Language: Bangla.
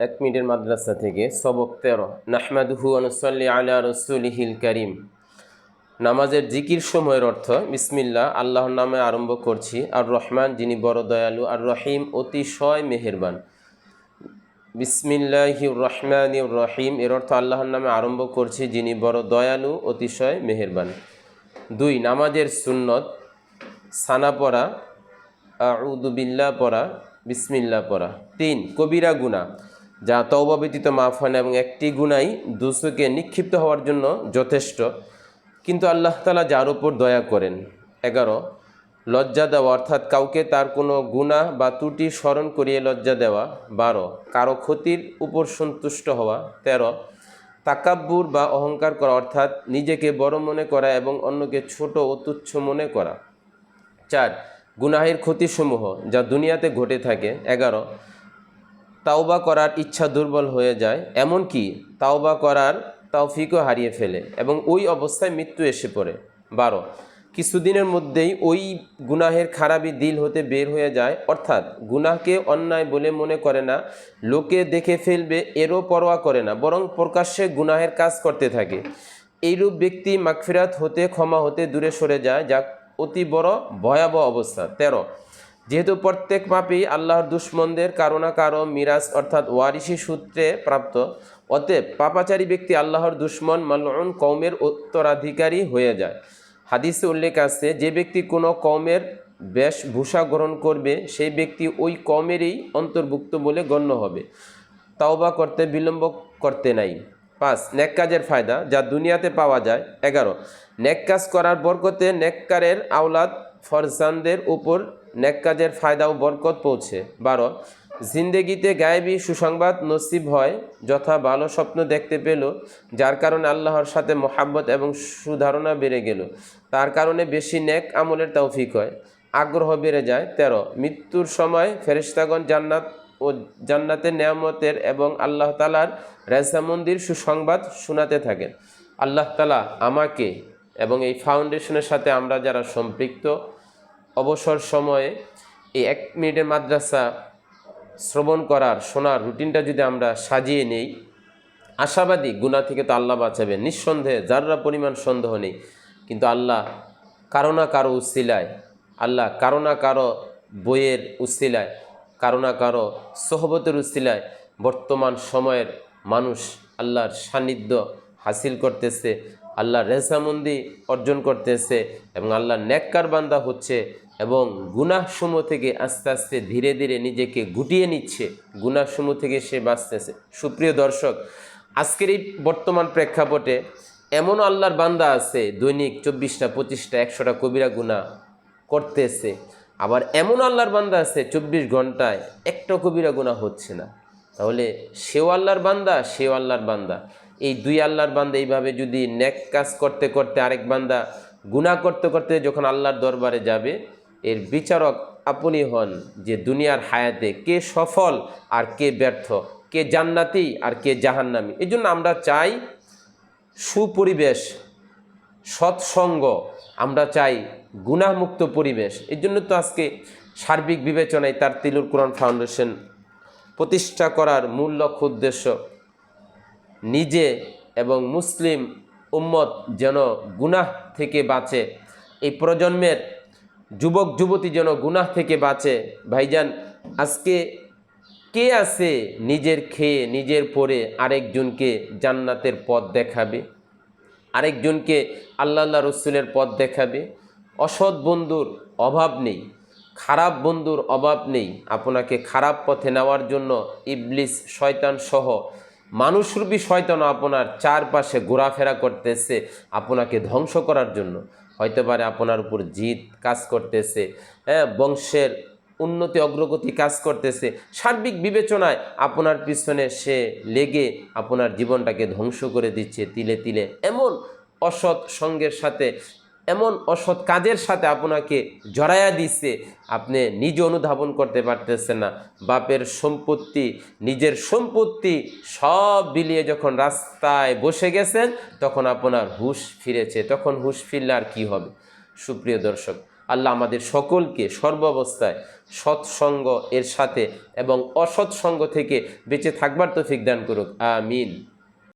এক মিনিটের মাদ্রাসা থেকে সবক তেরো। নাহমাদুহু আনুসল্লি আলা রসুলিহিল করিম। নামাজের জিকির সময়ের অর্থ বিসমিল্লা আল্লাহর নামে আরম্ভ করছি। আর রহমান যিনি বড় দয়ালু আর রহিম অতিশয় মেহেরবান। বিসমিল্লাহ রহমান রহিম, এর অর্থ আল্লাহর নামে আরম্ভ করছি, যিনি বড় দয়ালু, অতিশয় মেহেরবান। দুই, নামাজের সুন্নত, সানা পড়া আউদুবিল্লা পড়া বিসমিল্লা পড়া। তিন, কবিরা গুণা যা তওবা ব্যতীত মাফ হয় না এবং একটি গুণাই দুসুকে নিক্ষিপ্ত হওয়ার জন্য যথেষ্ট। কিন্তু আল্লাহ তালা যার উপর দয়া করেন। এগারো, লজ্জা দেওয়া অর্থাৎ কাউকে তার কোনো গুণা বা ত্রুটি স্মরণ করিয়ে লজ্জা দেওয়া। বারো, কারও ক্ষতির উপর সন্তুষ্ট হওয়া। তেরো, তাকাব্বুর বা অহংকার করা অর্থাৎ নিজেকে বড় মনে করা এবং অন্যকে ছোট ও তুচ্ছ মনে করা। চার, গুনাহের ক্ষতিসমূহ যা দুনিয়াতে ঘটে থাকে। এগারো তাওবা করার ইচ্ছা দুর্বল হয়ে যায়, এমনকি তাওবা করার তাওফিকও হারিয়ে ফেলে এবং ওই অবস্থায় মৃত্যু এসে পড়ে। বারো, কিছুদিনের মধ্যেই ওই গুনাহের খারাপই দিল হতে বের হয়ে যায়, অর্থাৎ গুনাহকে অন্যায় বলে মনে করে না, লোকে দেখে ফেলবে এরও পরোয়া করে না, বরং প্রকাশ্যে গুনাহের কাজ করতে থাকে। এইরূপ ব্যক্তি মাগফিরাত হতে, ক্ষমা হতে দূরে সরে যায়, যা অতি বড় ভয়াবহ অবস্থা। তেরো যেহেতু প্রত্যেক পাপই আল্লাহর দুশ্মনদের কারও না কারও মিরাজ অর্থাৎ ওয়ারিসি সূত্রে প্রাপ্ত, অতএব পাপাচারী ব্যক্তি আল্লাহর দুশ্মন মালন কৌমের উত্তরাধিকারী হয়ে যায়। হাদিসে উল্লেখ আছে, যে ব্যক্তি কোনো কৌমের বেশভূষা গ্রহণ করবে, সেই ব্যক্তি ওই কমেরই অন্তর্ভুক্ত বলে গণ্য হবে। তাওবা করতে বিলম্ব করতে নাই। পাঁচ, নেক কাজের ফায়দা, যা দুনিয়াতে পাওয়া যায়। এগারো, নেক কাজ করার বরকতে নেককারের আওলাদ ফরজানদের উপর নেক কাজের ফায়দা ও বরকত পৌঁছে। বারো, জিন্দেগিতে গায়েবি সুসংবাদ নসিব হয় যথা ভালো স্বপ্ন দেখতে পেল, যার কারণে আল্লাহর সাথে মোহাব্বত এবং সুধারণা বেড়ে গেল। তার কারণে বেশি নেক আমলের তৌফিক হয়। আগ্রহ বেড়ে যায়। তেরো, মৃত্যুর সময় ফেরিস্তাগণ জান্নাত ও জান্নাতের নেয়ামতের এবং আল্লাহ তালার রেজামন্দির সুসংবাদ শোনাতে থাকেন। আল্লাহ তালা আমাকে এবং এই ফাউন্ডেশনের সাথে আমরা যারা সম্পৃক্ত অবসর সময়ে এই এক মিনিটের মাদ্রাসা শ্রবণ করার, শোনার রুটিনটা যদি আমরা সাজিয়ে নেই, আশাবাদী গুণা থেকে তো আল্লাহ বাঁচাবেন নিঃসন্দেহে যাররা পরিমাণ সন্দেহ নেই, কিন্তু আল্লাহ কারও না কারও উসিলায়, আল্লাহ কারও না কারও বইয়ের উসিলায়, কারও না কারও সহবতের উসিলায় বর্তমান সময়ের মানুষ আল্লাহর সান্নিধ্য হাসিল করতেছে। আল্লাহর রেজামন্দি অর্জন করতেছে এবং আল্লাহ নেককার বান্দা হচ্ছে এবং গুনাহসমূহ থেকে আস্তে আস্তে ধীরে ধীরে নিজেকে গুটিয়ে নিচ্ছে। গুনাহসমূহ থেকে সে বাঁচতেছে। সুপ্রিয় দর্শক, আজকের এই বর্তমান প্রেক্ষাপটে এমন আল্লাহর বান্দা আছে, দৈনিক চব্বিশটা, পঁচিশটা, একশোটা কবিরা গুণা করতেছে। আবার এমন আল্লাহর বান্দা আছে, চব্বিশ ঘন্টায় একটা কবিরা গুণা হচ্ছে না। তাহলে সেও আল্লাহর বান্দা, সেও আল্লাহর বান্দা। এই দুই আল্লাহর বান্দা এইভাবে যদি নেক কাজ করতে করতে আরেক বান্দা গুণা করতে করতে যখন আল্লাহর দরবারে যাবে, এর বিচারক আপনি হন যে দুনিয়ার হায়াতে কে সফল আর কে ব্যর্থ, কে জান্নাতি আর কে জাহান্নামি। এই জন্য আমরা চাই সুপরিবেশ, সৎসঙ্গ, আমরা চাই গুণামুক্ত পরিবেশ। এই জন্য তো আজকে সার্বিক বিবেচনায় তার তিলুর কোরআন ফাউন্ডেশন প্রতিষ্ঠা করার মূল লক্ষ্য উদ্দেশ্য নিজে এবং মুসলিম উম্মত যেন গুনাহ থেকে বাঁচে। এই প্রজন্মের যুবক, যুবতী যেন গুনাহ থেকে বাঁচে। ভাইজান, আজকে কে আছে নিজের খেয়ে, নিজের পরে আরেকজনকে জান্নাতের পথ দেখাবে? আরেকজনকে আল্লাহ রসুলের পথ দেখাবে? অসৎ বন্ধুর অভাব নেই, খারাপ বন্ধুর অভাব নেই। আপনাকে খারাপ পথে নেওয়ার জন্য ইবলিস শয়তান সহ মানুষরূপী শয়তান আপনার চারপাশে ঘোরাফেরা করতেছে আপনাকে ধ্বংস করার জন্য। হয়তো পারে আপনার উপর জিত কাজ করতেছে হ্যাঁ বংশের উন্নতি, অগ্রগতি কাজ করতেছে। সার্বিক বিবেচনায় আপনার পিছনে সে লেগে আপনার জীবনটাকে ধ্বংস করে দিচ্ছে তিলে তিলে। এমন অসৎ সঙ্গের সাথে এমন অসৎ কাজের সাথে আপনাকে জড়াইয়া দিচ্ছে আপনি নিজে অনুধাবন করতে পারতেছেন না। বাপের সম্পত্তি, নিজের সম্পত্তি সব বিলিয়ে যখন রাস্তায় বসে গেছেন, তখন আপনার হুশ ফিরেছে, তখন হুশ ফিরলে আর কী হবে? সুপ্রিয় দর্শক, আল্লাহ আমাদের সকলকে সর্বাবস্থায় সৎসঙ্গ এর সাথে এবং অসৎসঙ্গ থেকে বেঁচে থাকবার তৌফিক দান করুক। আমিন।